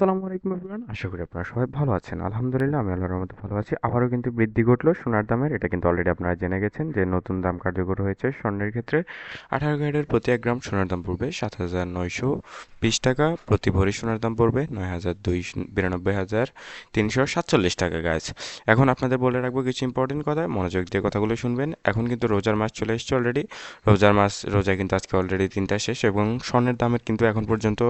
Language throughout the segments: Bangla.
আসসালামু আলাইকুম এভরিওয়ান আশা করি আপনারা সবাই ভালো আছেন। আলহামদুলিল্লাহ, আমি আল্লাহর রহমতে ভালো আছি। আবারও কিন্তু বৃদ্ধি ঘটলো সোনার দামের। এটা কিন্তু অলরেডি আপনারা জেনে গেছেন যে নতুন দাম কার্যকর হয়েছে স্বর্ণের ক্ষেত্রে। আঠারো ক্যারেটের প্রতি এক গ্রাম সোনার দাম পড়বে সাত হাজার নয়শো বিশ টাকা। প্রতি ভরি সোনার দাম পড়বে নয় হাজার দুই বিরানব্বই হাজার তিনশো সাতচল্লিশ টাকা গাছ এখন আপনাদের বলে রাখব কিছু ইম্পর্টেন্ট কথা। মনোযোগ দিয়ে কথাগুলো শুনবেন। এখন কিন্তু রোজার মাস চলে এসেছে অলরেডি রোজার মাস, রোজা কিন্তু আজকে অলরেডি তিনটা শেষ এবং স্বর্ণের দামের কিন্তু এখন পর্যন্ত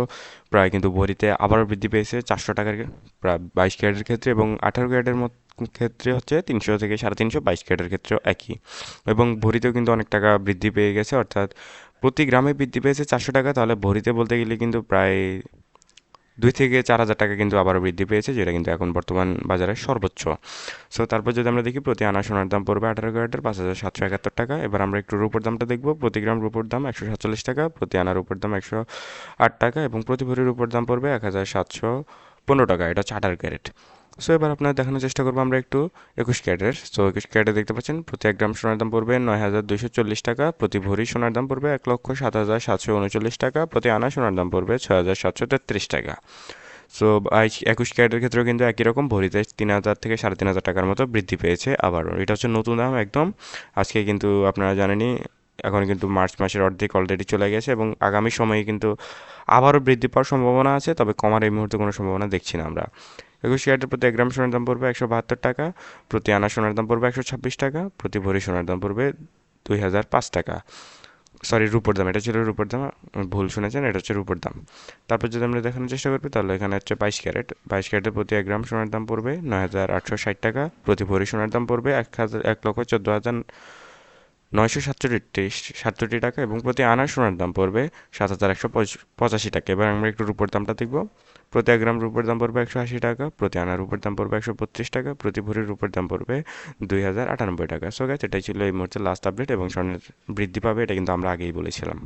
প্রায় কিন্তু ভরিতে আবারও বৃদ্ধি পেয়েছে চারশো টাকার প্রায় বাইশ ক্যারেটের ক্ষেত্রে এবং আঠারো ক্যারেটের মত ক্ষেত্রে হচ্ছে তিনশো থেকে সাড়ে তিনশো, বাইশ ক্যারেটের ক্ষেত্রেও একই। এবং ভরিতেও কিন্তু অনেক টাকা বৃদ্ধি পেয়ে গেছে, অর্থাৎ প্রতি গ্রামে বৃদ্ধি পেয়েছে চারশো টাকা। তাহলে ভরিতে বলতে গেলে কিন্তু প্রায় দুই থেকে চার হাজার টাকা কিন্তু আবারও বৃদ্ধি পেয়েছে, যেটা কিন্তু এখন বর্তমান বাজারে সর্বোচ্চ। সো তারপর যদি আমরা দেখি প্রতি আনা সোনার দাম পড়বে আঠারো ক্যারেটের পাঁচ হাজার সাতশো একাত্তর টাকা। এবার আমরা একটু রূপোর দামটা দেখব। প্রতি গ্রাম রূপোর দাম একশো সাতচল্লিশ টাকা, প্রতি আনার রূপোর দাম একশো আট টাকা এবং প্রতি ভরির রূপোর দাম পড়বে এক হাজার সাতশো পনেরো টাকা। এটা হচ্ছে আঠারো ক্যারেট। সো এবার আপনার দেখানোর চেষ্টা করব আমরা একটু একুশ ক্যারেটের। সো একুশ ক্যারেটে দেখতে পাচ্ছেন, প্রতি এক গ্রাম সোনার দাম পড়বে নয় হাজার দুইশো চল্লিশ টাকা, প্রতি ভরি সোনার দাম পড়বে এক লক্ষ সাত হাজার সাতশো উনচল্লিশ টাকা, প্রতি আনা সোনার দাম পড়বে ছয় হাজার সাতশো তেত্রিশ টাকা। সো একুশ ক্যারেটের ক্ষেত্রেও কিন্তু একই রকম, ভরিতে তিন হাজার থেকে সাড়ে তিন হাজার টাকার মতো বৃদ্ধি পেয়েছে আবারও। এটা হচ্ছে নতুন দাম একদম। আজকে কিন্তু আপনারা জানেনই, এখন কিন্তু মার্চ মাসের অর্ধেক অলরেডি চলে গেছে এবং আগামী সময়ে কিন্তু আবারও বৃদ্ধি পাওয়ার সম্ভাবনা আছে, তবে কমার এই মুহূর্তে কোনো সম্ভাবনা দেখছি না আমরা। একুশ ক্যারেটের প্রতি এক গ্রাম সোনার দাম পড়বে একশো বাহাত্তর টাকা, প্রতি আনা সোনার দাম পড়বে একশো ছাব্বিশ টাকা, প্রতি ভরি সোনার দাম পড়বে দুই হাজার পাঁচ টাকা। সরি রুপোর দাম, এটা ছিল রুপোর দাম ভুল শুনেছেন, এটা হচ্ছে রুপোর দাম। তারপর যদি আমরা দেখানোর চেষ্টা করবি তাহলে এখানে হচ্ছে বাইশ ক্যারেট। বাইশ ক্যারেটের প্রতি এক গ্রাম সোনার দাম পড়বে নয় হাজার আটশো ষাট টাকা, প্রতি ভরি সোনার দাম পড়বে এক হাজার, এক লক্ষ চোদ্দ হাজার নয়শো সাতষট্টি সাতষট্টি টাকা এবং প্রতি আনার সোনার দাম পড়বে সাত হাজার একশো পঁচাশি টাকা। এবার আমরা একটু রূপোর দামটা দেখব। প্রতি এক গ্রাম রূপের দাম পড়বে একশো আশি টাকা, প্রতি আনার রূপের দাম পড়বে একশো বত্রিশ টাকা, প্রতি ভরির রূপের দাম পড়বে দুই হাজার আটানব্বই টাকা। সো গেছে এটাই ছিল এই মুহূর্তে লাস্ট আপডেট এবং স্বর্ণের বৃদ্ধি পাবে, এটা কিন্তু আমরা আগেই বলেছিলাম।